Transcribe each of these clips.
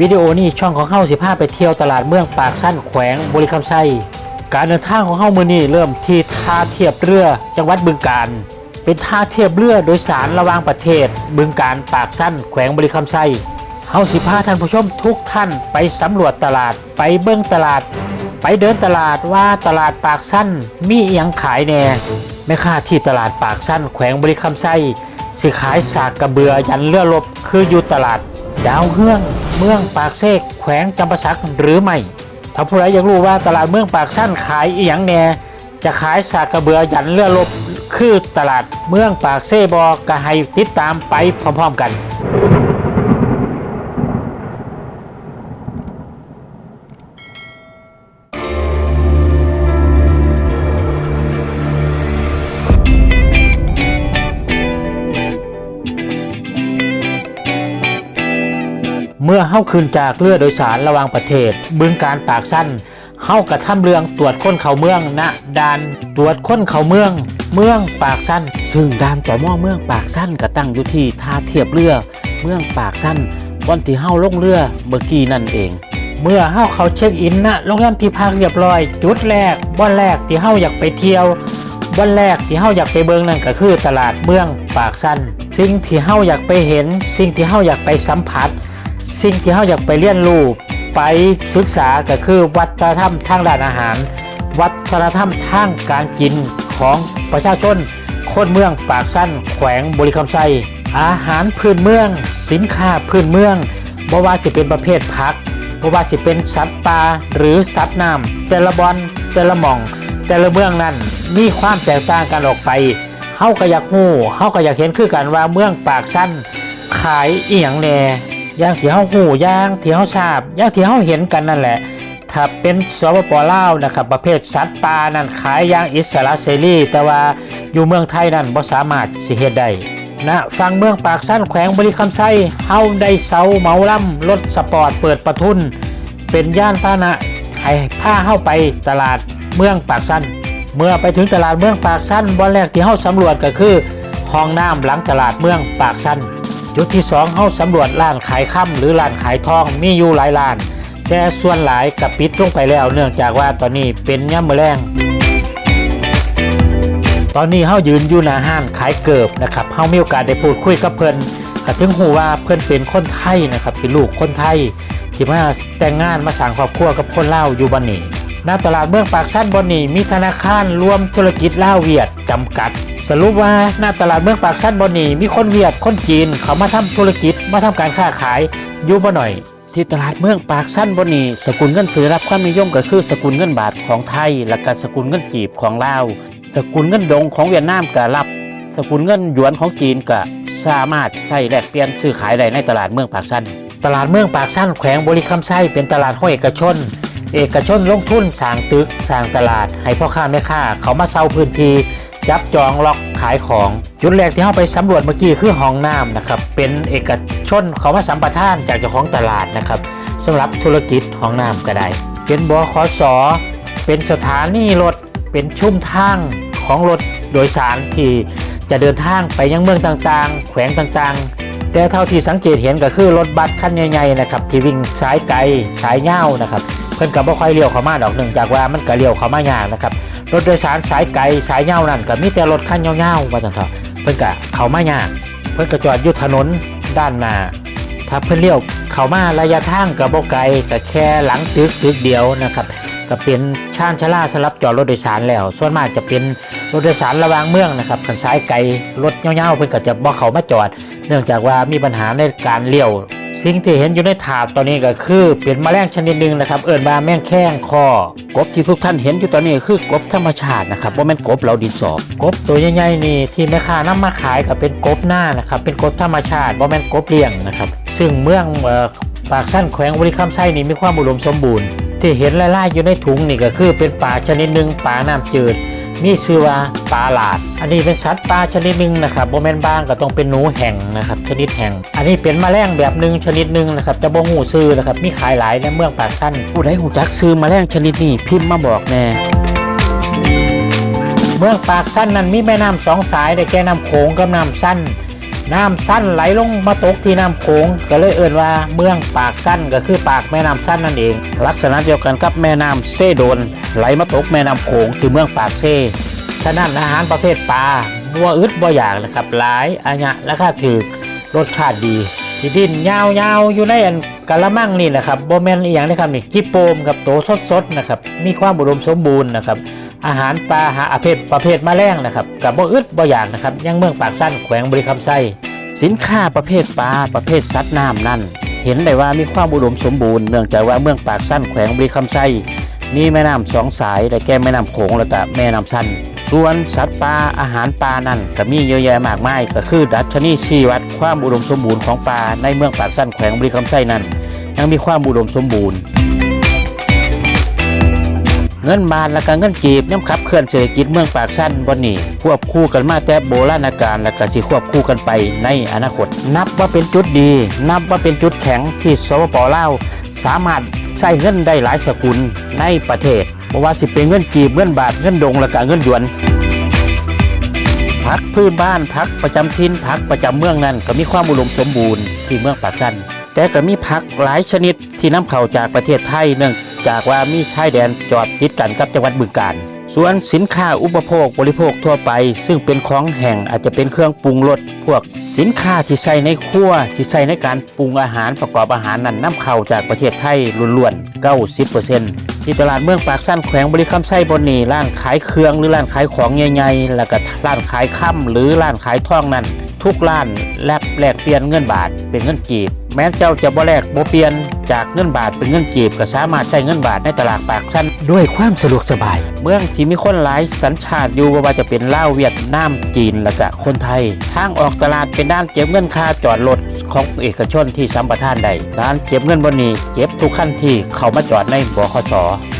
วิดีโอนี้ช่องของเฮาสิพาไปเที่ยวตลาดเมืองปากสั้นแขวงบริคำไซการเดินทางของเฮามือนี้เริ่มที่ท่าเทียบเรือจังหวัดบึงกาฬเป็นท่าเทียบเรือโดยสารระหว่างประเทศ บึงกาฬปากสั้นแขวงบริคำไซเฮาสิพาท่านผู้ชมทุกท่านไปสำรวจตลาดไปเบิ่งตลาด ไปเดินตลาดว่าตลาดปากสั้นมีอหยังขายแน่แม่ค้าที่ตลาดปากสั้นแขวงบริคำไซสิขายสากกระเบือยันเรือรบคืออยู่ตลาด ดาวเฮืองเมืองปากเซกแขวงจำปาสักหรือไม่ ถ้าผู้ใดอยากรู้ว่าตลาดเมืองปากสั้นขายอีหยังแน่จะขายสากกระเบือยันเรือลบคือตลาดเมืองปากเซบอก็ให้ติดตามไปพร้อมๆกัน มื่อเฮาขึ้นจากเรือโดยสารระหว่างประเทศ บึงการปากสั้นเฮากระทำเรืองตรวจค้นเขาเมืองณด่านตรวจค้นเขาเมือง เมืองปากสั้น ซึ่งด่านต่อม้อเมืองปากสั้นก็ตั้งอยู่ที่ท่าเทียบเรือ เมืองปากสั้นวันที่เฮาลงเรือเมื่อกี้นั่นเอง เมื่อเฮาเขาเช็คอินณโรงแรมที่พักเรียบร้อย จุดแรกบ่อนแรกที่เฮาอยากไปเที่ยววันแรกที่เฮาอยากไปเบิงนั่นก็คือตลาดเมืองปากสั้นสิ่งที่เฮาอยากไปเห็น สิ่งที่เฮาอยากไปสัมผัส สิ่งที่เฮาอยากไปเรียนรู้ไปศึกษาก็คือวัฒนธรรมทางด้านอาหาร วัฒนธรรมทางการกินของประชาชนคนเมืองปากสั้น แขวงบริคำไซอาหารพื้นเมือง สินค้าพื้นเมืองบ่ว่าจะเป็นประเภทผักบ่ว่าจะเป็นสัตว์ป่าหรือสัตว์น้ำแต่ละบอนแต่ละหม่อง แต่ละเมืองนั้นมีความแตกต่างกันออกไปเฮาก็อยากฮู้เฮาก็อยากเห็นคือกันว่าเมืองปากสั้นขายอีหยังแหน่ อย่างที่เฮาหูอย่างที่เฮาทราบอย่างที่เฮาเห็นกันนั่นแหละถ้าเป็นสปปลาวนะครับประเภทสัตว์ป่านั่นขายอย่างอิสระเสรีแต่ว่าอยู่เมืองไทยนั่นบ่สามารถสิเฮ็ดได้นะฟังเมืองปากสั้นแขวงบริคำไซเฮาได้เสาเมาล่ำรถสปอร์ตเปิดประทุน เป็นย่านพาหนะให้พาเฮาไปตลาดเมืองปากสั้น เมื่อไปถึงตลาดเมืองปากสั้นบอนแรกที่เฮาสำรวจก็คือห้องน้ำหลังตลาดเมืองปากสั้น จุดที่สองเฮาสำรวจร้านขายค่ำหรือร้านขายทองมีอยู่หลายร้าน แต่ส่วนหลายกับปิดลงไปแล้ว เนื่องจากว่าตอนนี้เป็นย่ำมอแรงตอนนี้เฮายืนอยู่หน้าห้างขายเกิบนะครับเฮามีโอกาสได้พูดคุยกับเพิ่นก็ถึงหูว่าเพิ่อนเป็นคนไทยนะครับเป็นลูกคนไทยที่มาแต่งงานมาสร้างครอบครัวกับคนเล่าอยู่บันนี้หน้าตลาดเมืองปากสั้นบอนนีมีธนาคารรวมธุรกิจเลาเวียดจำกัด สรุปว่าหน้าตลาดเมืองปากสั้นบอนนี้มีคนเวียดคนจีนเขามาทำธุรกิจมาทำการค้าขายอยู่บ่หน่อย ที่ตลาดเมืองปากสั้นบอนนี้สกุลเงินที่รับความนิยมก็คือสกุลเงินบาทของไทย และก็สกุลเงินจีบของลาวสกุลเงินดงของเวียดนามก็รับ สกุลเงินหยวนของจีนก็สามารถใช้แลกเปลี่ยนซื้อขายได้ในตลาดเมืองปากสั้นตลาดเมืองปากสั้นแขวงบริคำไส้เป็นตลาดของเอกชน เอกชนลงทุนสร้างตึกสร้างตลาด ให้พ่อค้าแม่ค้าเขามาเช่าพื้นที่ จับจองล็อกขายของ จุดแรกที่เข้าไปสำรวจเมื่อกี้คือห้องน้ำนะครับ เป็นเอกชนเขามาสัมปทานจากเจ้าของตลาดนะครับสำหรับธุรกิจห้องน้ำก็ได้ เป็นบขสเป็นสถานีรถ เป็นชุ่มทางของรถโดยสารที่จะเดินทางไปยังเมืองต่างๆ แขวงต่างๆ แต่เท่าที่สังเกตเห็นก็คือรถบัสคันใหญ่ๆนะครับที่วิ่งสายไกลสายเง่าวนะครับ เพิ่นก็บ่ค่อยเลี้ยวเข้ามาดอกหนึ่งจากว่ามันก็เลี้ยวเข้ามายากนะครับ รถโดยสารสายไกลสายเง่านั่นก็มีแต่รถคันยาๆว่าจังเถอะเพิ่นก็เข้ามายากเพิ่นก็จอดอยู่ถนนด้านหน้าถ้าเพิ่นเลี้ยวเข้ามาระยะทางก็บ่ไกลก็แค่หลังตึกตึกเดียวนะครับก็เป็นชานชลาสำหรับจอดรถโดยสารแล้ว ส่วนมากจะเป็นรถโดยสารระวางเมืองนะครับคันสายไกลรถยาๆเพิ่อนก็จะบ่เข้ามาจอด เนื่องจากว่ามีปัญหาในการเลี้ยว สิ่งที่เห็นอยู่ในถาดตอนนี้ก็คือเป็นแมลงชนิดหนึ่งนะครับ เอิ้นว่าแมงแข้งคอกบที่ทุกท่านเห็นอยู่ตอนนี้คือกบธรรมชาตินะครับว่าแม่นกบเราดินสอบกบตัวใหญ่ๆนี่ที่แม่ค้านำมาขายก็เป็นกบหน้านะครับเป็นกบธรรมชาติว่าแม่นกบเลี้ยงนะครับ ซึ่งเมืองเอ่อปากสั้นแขวงบริคำไส้นี่มีความอุดมสมบูรณ์ ที่เห็นไล่ๆอยู่ในถุงนี่ก็คือเป็นปลาชนิดหนึ่งปลาน้ำจืดมีชื่อว่าปลาหลาด อันนี้เป็นสัตว์ปลาชนิดหนึ่งนะครับโบแมนบางก็ต้องเป็นหนูแห่งนะครับชนิดแห่ง อันนี้เป็นแมลงแบบหนึ่งชนิดหนึ่งนะครับจะบ่หูซื้อนะครับมีขายหลายในเมืองปากสั้นผู้ใดหูจักซื้อแมลงชนิดนี้พิมพ์มาบอกแน่เมืองปากสั้นนั้นมีแม่น้ำสองสายได้แก่น้ำโขงกับน้ำสั้น น้ำสั้นไหลลงมาตกที่น้ำโขงก็เลยเอ่นว่าเมืองปากสั้นก็คือปากแม่น้ำสั้นนั่นเอง ลักษณะเดียวกันกับแม่น้ำเซโดน ไหลมาตกแม่น้ำโขงที่เมืองปากเซฉะนั้นอาหารประเภทปลาบัวอึดบัวอยากนะครับหลายอัญะราคาถือรสชาติดี ดินยาวๆอยู่ในอันกะละมังนี่นะครับโบแมนอีหยังนะครับนี่กิโปมกับโตสดๆนะครับมีความอุดมสมบูรณ์นะครับอาหารปลาหาประเภทประเภทแมลงนะครับกับบ่อึดบ่อยากนะครับยังเมืองปากสั้นแขวงบริคำไส้สินค้าประเภทปลาประเภทสัตว์น้ำนั่นเห็นได้ว่ามีความอุดมสมบูรณ์เนื่องจากว่าเมืองปากสั้นแขวงบริคำไส้มีแม่น้ำสองสายได้แก่แม่น้ำโขงและก็แม่น้ำสั้น ส่วนสัตว์ป่าอาหารป่านั่นก็มีเยอะแยะมากมายก็คือดัชนีชี้วัดความอุดมสมบูรณ์ของป่าในเมืองปากสั้นแขวงบริคำไส้นั่นยังมีความอุดมสมบูรณ์ เงินบาทและก็เงินกีบย่ำขับเคลื่อนเศรษฐกิจเมืองปากสั้นวันนี้ควบคู่กันมาแต่โบราณกาลและก็สิควบคู่กันไปในอนาคต นับว่าเป็นจุดดี นับว่าเป็นจุดแข็งที่สปปลาวสามารถ ใช้เงินได้หลายสกุลในประเทศเพราะว่าสิเป็นเงินกีบเงินบาทเงินดงและก็เงินหยวนพักพื้นบ้านพักประจำถิ่นพักประจำเมืองนั้นก็มีความอุดมสมบูรณ์ที่เมืองปากชันแต่ก็มีพักหลายชนิดที่นำเข้าจากประเทศไทยเนื่องจากว่ามีชายแดนจอดติดกันกับจังหวัดบึงกาฬ ส่วนสินค้าอุปโภคบริโภคทั่วไป ซึ่งเป็นของแห่งอาจจะเป็นเครื่องปรุงรสพวกสินค้าที่ใช้ในครัวที่ใช้ในการปรุงอาหารประกอบอาหารนั้นนำเข้าจากประเทศไทยล้วนๆ90%ที่ตลาดเมืองปากสั้นแขวงบริคำไส้บนนี่ร้านขายเครื่องหรือร้านขายของใหญ่ๆ แล้วก็ร้านขายค่ำหรือร้านขายทองนั้น ทุกร้านแลกแลกเปลี่ยนเงินบาทเป็นเงินกีบ แม้เจ้าจะบ่แลกบ่เปลี่ยนจากเงินบาทเป็นเงินกีบ ก็สามารถใช้เงินบาทในตลาดปากสั้นด้วยความสะดวกสบาย เมืองที่มีคนหลายสัญชาติอยู่บ่ว่าจะเป็นลาวเวียดนามจีนและก็คนไทย ทางออกตลาดเป็นด้านเก็บเงินค่าจอดรถของเอกชนที่สัมปทานใดร้านเก็บเงินบนนี้เก็บทุกขั้นที่เขามาจอดในบขส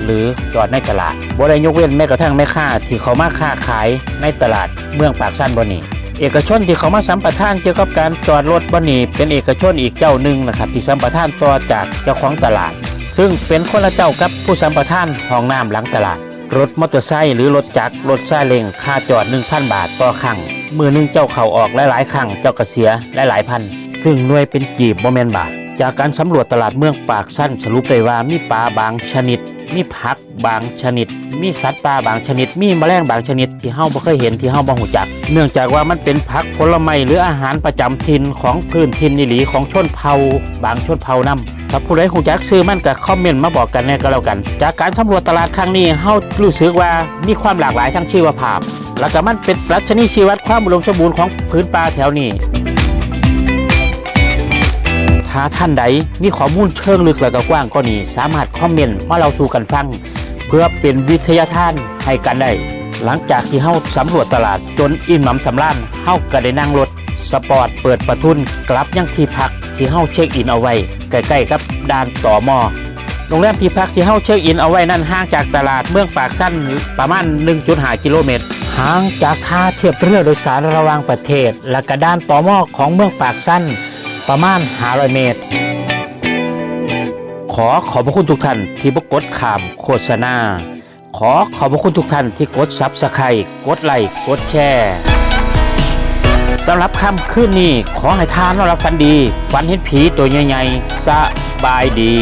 หรือจอดในตลาดบ่ได้ยกเว้นแม้กระทั่งแม่ค้าที่เขามาค้าขายในตลาดเมืองปากสั้นบนนี้ เอกชนที่เขามาสัมปทานเกี่ยวกับการจอดรถบนนี้เป็นเอกชนอีกเจ้าหนึ่งนะครับ ที่สัมปทานต่อจากเจ้าของตลาด ซึ่งเป็นคนละเจ้ากับผู้สัมปทานห้องน้ำหลังตลาด รถมอเตอร์ไซค์หรือรถจักรรถซาเล้งค่าจอด 1,000 บาทต่อครั้งมือนึงเจ้าเข่าออกหลายๆครั้งเจ้าก็เสียหลายๆพัน ซึ่งหน่วยเป็นกีบโมเมนบาท จากการสำรวจตลาดเมืองปากสั้นสรุปได้ว่ามีปลาบางชนิด มีผักบางชนิด มีสัตว์ป่าบางชนิด มีแมลงบางชนิดที่เฮาบ่เคยเห็นที่เฮาบ่ฮู้จัก เนื่องจากว่ามันเป็นผักผลไม้หรืออาหารประจำถิ่นของพื้นถิ่นนิหลีของชนเผ่าบางชนเผ่านำถ้าผู้ใดฮู้จักซื้อมันก็คอมเมนต์มาบอกกันแน่ก็แล้วกัน จากการสำรวจตลาดครั้งนี้เฮารู้สึกว่ามีความหลากหลายทั้งชีวภาพ แล้วก็มันเป็นรัชนีชีวัดความอุดมสมบูรณ์ของพื้นป่าแถวนี้้าท่านใด มีข้อมูลเชิงลึกและก็กว้างก็นี้สามารถคอมเมนต์มาเราสู่กันฟัง เพื่อเป็นวิทยาทานให้กันได้ หลังจากที่เฮาสำรวจตลาดจนอิ่มหนำสำราญเฮาก็ได้นั่งรถสปอร์ตเปิดประทุนกลับยังที่พักที่เฮาเช็คอินเอาไว้ใกล้ๆกับด่านต่อมอโรงแรมที่พักที่เฮาเช็คอินเอาไว้นั่นห่างจากตลาดเมืองปากสั้นประมาณ 1.5 กิโลเมตรห่างจากท่าเทียบเรือโดยสารระหว่างประเทศ และกระด้านต่อมอของเมืองปากสั้น ประมาณ500เมตร ขอขอบพระคุณทุกท่านที่บกดขามโฆษณา ขอขอบพระคุณทุกท่านที่กดซับสไครต์กดไลค์กดแชร์สำหรับค่ำคืนนี้ขอให้ทานนอนรับฝันดี ฝันเห็นผีตัวใหญ่ๆสบายดี